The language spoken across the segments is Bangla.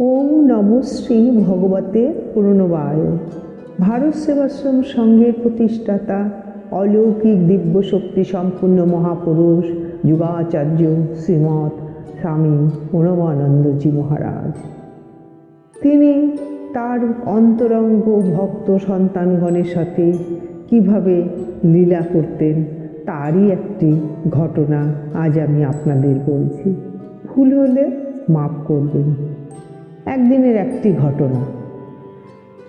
ওম নম শ্রী ভগবতে প্রণবায় ভারত সেবাশ্রম সংঘের প্রতিষ্ঠাতা, অলৌকিক দিব্য শক্তি সম্পূর্ণ মহাপুরুষ, যুগাচার্য শ্রীমৎ স্বামী প্রণবানন্দজি মহারাজ। তিনি তার অন্তরঙ্গ ভক্ত সন্তানগণের সাথে কীভাবে লীলা করতেন, তারই একটি ঘটনা আজ আমি আপনাদের বলছি। ভুল হলে মাফ করবেন। একদিনের একটি ঘটনা।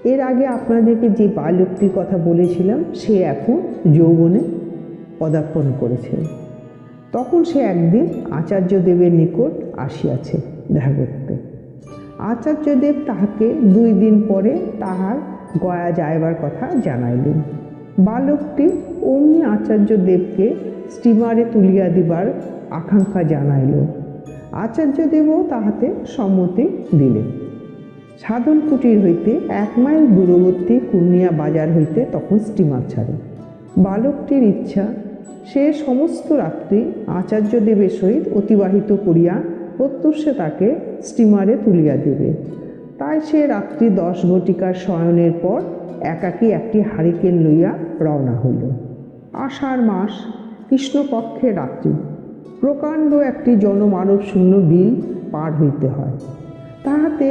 এর আগে আপনাদেরকে যে বালকটির কথা বলেছিলাম, সে এখন যৌবনে পদার্পণ করেছে। তখন সে একদিন আচার্যদেবের নিকট আসিয়াছে দেখা করতে। আচার্যদেব তাহাকে দুই দিন পরে তাহার গয়া যাইবার কথা জানাইলেন। বালকটি অমনি আচার্যদেবকে স্টিমারে তুলিয়া দিবার আকাঙ্ক্ষা জানাইল। আচার্যদেবও তাহাতে সম্মতি দিলেন। সাধন কুটির হইতে এক মাইল দূরবর্তী কুর্নিয়া বাজার হইতে তখন স্টিমার ছাড়ে। বালকটির ইচ্ছা, সে সমস্ত রাত্রি আচার্যদেবের সহিত অতিবাহিত করিয়া প্রত্যুষে তাকে স্টিমারে তুলিয়া দেবে। তাই সে রাত্রি দশ ঘটিকার শয়নের পর একাকী একটি হারিকেন লইয়া রওনা হইল। আষাঢ় মাস কৃষ্ণপক্ষের রাত্রি। প্রকাণ্ড একটি জনমানব শূন্য বিল পার হইতে হয়। তাহাতে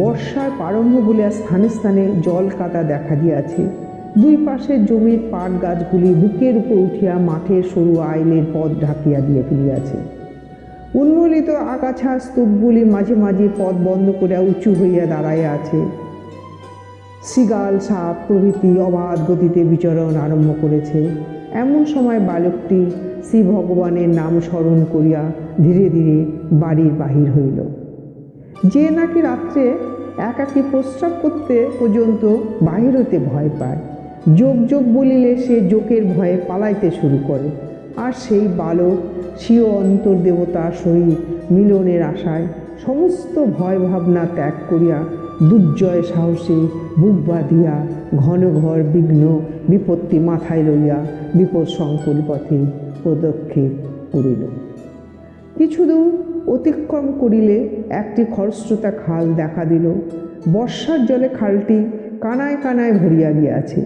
বর্ষার প্রারম্ভ বলিয়া স্থানে স্থানে জল কাদা দেখা দিয়াছে। দুই পাশে জমির পাট গাছগুলি বুকের উপর উঠিয়া মাঠের সরু আইলের পথ ঢাকিয়া দিয়ে ফেলিয়াছে উন্মূলিত আগাছা স্তূপগুলি মাঝে মাঝে পথ বন্ধ করিয়া উঁচু হইয়া দাঁড়াইয়া আছে। শৃগাল, সাপ প্রভৃতি অবাধ গতিতে বিচরণ আরম্ভ করেছে। এমন সময় বালকটি শ্রী ভগবানের নাম স্মরণ করিয়া ধীরে ধীরে বাড়ির বাহির হইল। যে নাকি রাত্রে একাকী প্রস্রাব করতে পর্যন্ত বাহির হতে ভয় পায়। যোগ যোগ বলিলে সে যোগের ভয়ে পালাইতে শুরু করে। আর সেই বালক, স্বীয় অন্তর্দেবতার সহিত মিলনের আশায় সমস্ত ভয় ভাবনা ত্যাগ করিয়া দুর্জয় সাহসে বুক বাঁধিয়া ঘন ঘর বিঘ্ন বিপত্তি মাথায় লইয়া বিপদ সংকুল পথে পদক্ষেপ করিল। কিছু দূর অতিক্রম করিলে একটি খরস্রোতা খাল দেখা দিল। বর্ষার জলে খালটি কানায় কানায় ভরিয়া গিয়াছে।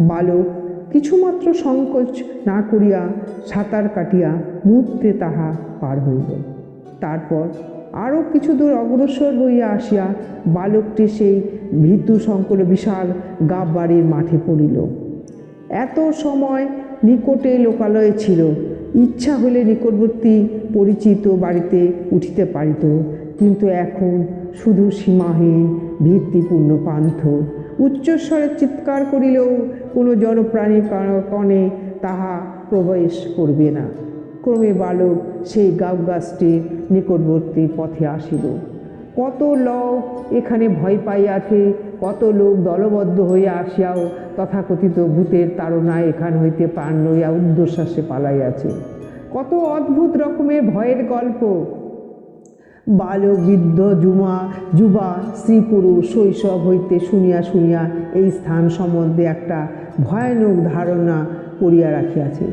বালক কিছুমাত্র সংকোচ না করিয়া সাঁতার কাটিয়া মুহূর্তে তাহা পার হইল। তারপর আরও কিছু দূর অগ্রসর হইয়া আসিয়া বালকটি সেই ভীতু শঙ্কর বিশাল গাব বাড়ির মাঠে পড়িল। এত সময় নিকটে লোকালয়ে ছিল, ইচ্ছা হলে নিকটবর্তী পরিচিত বাড়িতে উঠিতে পারিত, কিন্তু এখন শুধু সীমাহীন ভিত্তিপূর্ণ পান্থ। উচ্চস্বরে চিৎকার করিলেও কোনো জনপ্রাণী কণে তাহা প্রবেশ করবে না। ক্রমে বালক সেই গাব গাছটির নিকটবর্তী পথে আসিল। কত লোক এখানে ভয় পাইয়াছে, কত লোক দলবদ্ধ হইয়া আসিয়াও তথাকথিত ভূতের তাড়নায় এখান হইতে প্রাণ লইয়া উদ্ধশ্বাসে পালাইয়াছে। কত অদ্ভুত রকমের ভয়ের গল্প। বালক, বৃদ্ধ জুমা যুবা, স্ত্রী, পুরুষ শৈশব হইতে শুনিয়া শুনিয়া এই স্থান সম্বন্ধে একটা ভয়ানক ধারণা করিয়া রাখিয়াছে।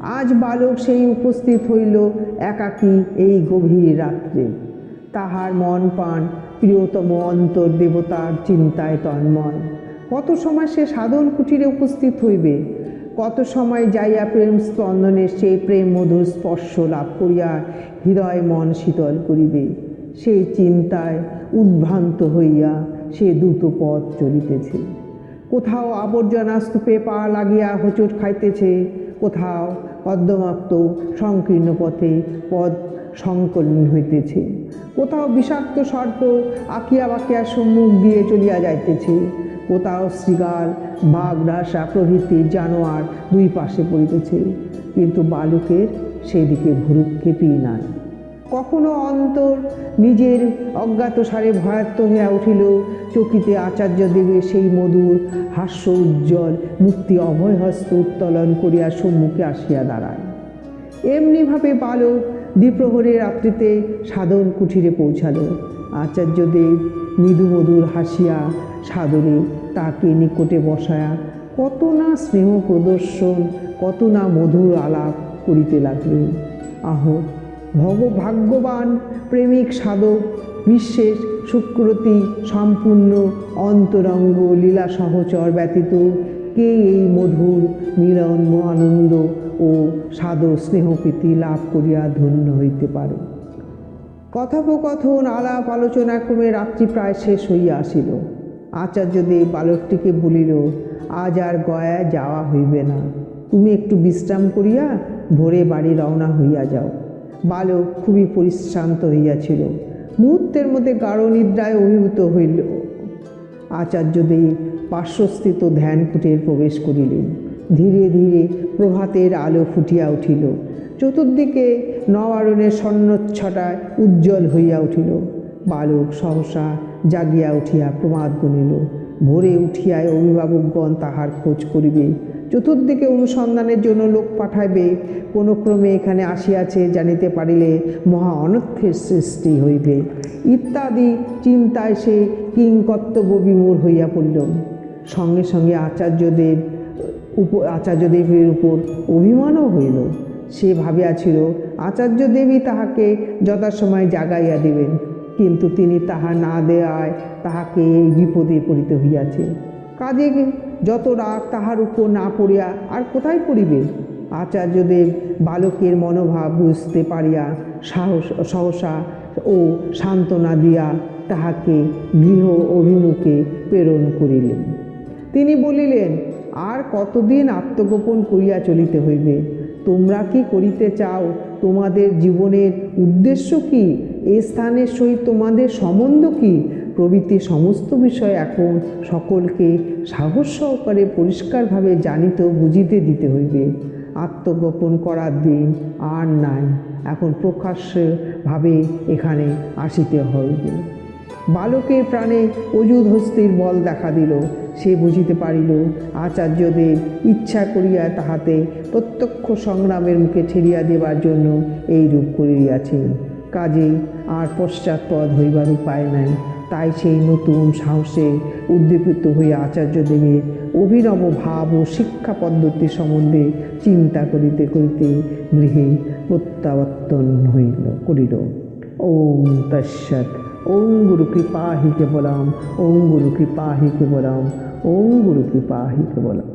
আজ বালক সেই উপস্থিত হইল একাকী এই গভীর রাত্রে। তাহার মন পান প্রিয়তম অন্তর দেবতার চিন্তায় তন্ময়। কত সময় সে সাধন কুটিরে উপস্থিত হইবে? কত সময় যাইয়া প্রেম স্পন্দনে সেই প্রেম মধুর স্পর্শ লাভ করিয়া হৃদয় মন শীতল করিবে। সেই চিন্তায় উদ্ভ্রান্ত হইয়া সে দ্রুত পথ চলিতেছে। কোথাও আবর্জনা স্তূপে পা লাগিয়া হোঁচট খাইতেছে, কোথাও পদ্মমাপ্ত সংকীর্ণ পথে পদ সংকলন হইতেছে। কোথাও বিষাক্ত সর্প আঁকিয়া বাকিয়া সম্মুখ দিয়ে চলিয়া যাইতেছে, কোথাও শৃগাল, বাঘ রাসা প্রভৃতি জানোয়ার দুই পাশে পড়িতেছে, কিন্তু বালুকের সেদিকে ভুরুক্ষেপই নাই। কখনো অন্তর নিজের অজ্ঞাত সারে ভয়াত্ম হইয়া উঠিল। চকিতে আচার্য দেবের সেই মধুর, হাস্য উজ্জ্বল মূর্তি অভয়হস্ত উত্তোলন করিয়া সম্মুখে আসিয়া দাঁড়ায়। এমনিভাবে বালক দ্বিপ্রহরের রাত্রিতে সাধন কুঠিরে পৌঁছালো। আচার্যদেব মৃদু মধুর হাসিয়া সাদরে তাকে নিকটে বসায়া কত না স্নেহ প্রদর্শন, কত না মধুর আলাপ করিতে লাগলেন। আহ ভগ ভাগ্যবান প্রেমিক সাধক, বিশ্বের সুকৃতি সম্পূর্ণ অন্তরঙ্গ লীলা সহচর ব্যতীত কে এই মধুর, মিলন আনন্দ ও সাদর স্নেহপ্রীতি লাভ করিয়া ধন্য হইতে পারে? কথোপকথন, আলাপ, আলোচনা ক্রমে রাত্রি প্রায় শেষ হইয়া আসিল। আচার্য আচার্যদেব বালকটিকে বলিল, আজ আর গয়া যাওয়া হইবে না। তুমি একটু বিশ্রাম করিয়া ভোরে বাড়ি রওনা হইয়া যাও। বালক খুবই পরিশ্রান্ত হইয়াছিল। মুহূর্তের মধ্যে গাঢ় নিদ্রায় অভিভূত হইল। আচার্য আচার্যদেব পার্শ্বস্থিত ধ্যানকুটের প্রবেশ করিলেন। ধীরে ধীরে প্রভাতের আলো ফুটিয়া উঠিল। চতুর্দিকে নবারণের স্বর্ণচ্ছটায় উজ্জ্বল হইয়া উঠিল। বালক সহসা জাগিয়া উঠিয়া প্রমাদ গণিল। ভোরে উঠিয়ায় অভিভাবকগণ তাহার খোঁজ করিবে। চতুর্দিকে অনুসন্ধানের জন্য লোক পাঠাইবে। কোনো ক্রমে এখানে আসিয়াছে, জানিতে পারিলে মহা অনর্থের সৃষ্টি হইবে। ইত্যাদি চিন্তায় সে কিংকর্তব্য বিমূর হইয়া পড়ল। সঙ্গে সঙ্গে আচার্যদেব, উপ, আচার্যদেবের উপর অভিমানও হইল। সে ভাবিয়াছিল, আচার্যদেবই তাহাকে যথাসময় জাগাইয়া দিবেন। কিন্তু তিনি তাহা না দেওয়ায় তাহাকে এই বিপদে পড়িতে হইয়াছে। কাজে যত রাগ তাহার উপর না পড়িয়া আর কোথায় পড়িবে? আচার্যদেব বালকের মনোভাব বুঝতে পারিয়া সাহস, সহসা ও সান্ত্বনা দিয়া তাহাকে গৃহ অভিমুখে প্রেরণ করিলেন। তিনি বলিলেন, আর কতদিন আত্মগোপন করিয়া চলিতে হইবে? তোমরা কি করিতে চাও? তোমাদের জীবনের উদ্দেশ্য কি? এ স্থানের সহিত তোমাদের সম্বন্ধ কি? প্রভৃতি সমস্ত বিষয় এখন সকলকে সাহস সহকারে পরিষ্কারভাবে জানিত বুঝিতে দিতে হইবে। আত্মগোপন করার দিন আর নাই, এখন প্রকাশ্যভাবে এখানে আসিতে হইবে। বালকের প্রাণে অযুধ হস্তির বল দেখা দিল, সে বুঝিতে পারিল, আচার্যদেব ইচ্ছা করিয়া তাহাতে প্রত্যক্ষ সংগ্রামের মুখে ছেড়িয়া দেবার জন্য এই রূপ করিয়াছেন। কাজেই আর পশ্চাৎপদ হইবার উপায় নাই। তাই সেই নতুন সাহসে উদ্দীপিত হয়ে আচার্য দেবের অভিনব ভাব ও শিক্ষা পদ্ধতি সম্বন্ধে চিন্তা করিতে করিতে গৃহে প্রত্যাবর্তন হইল, করিল। ওম তৎসৎ। ওম গুরু কৃপা হি কেবলম। ওম গুরু কৃপা হি কেবলম। ওম গুরু কৃপা হি কেবলম।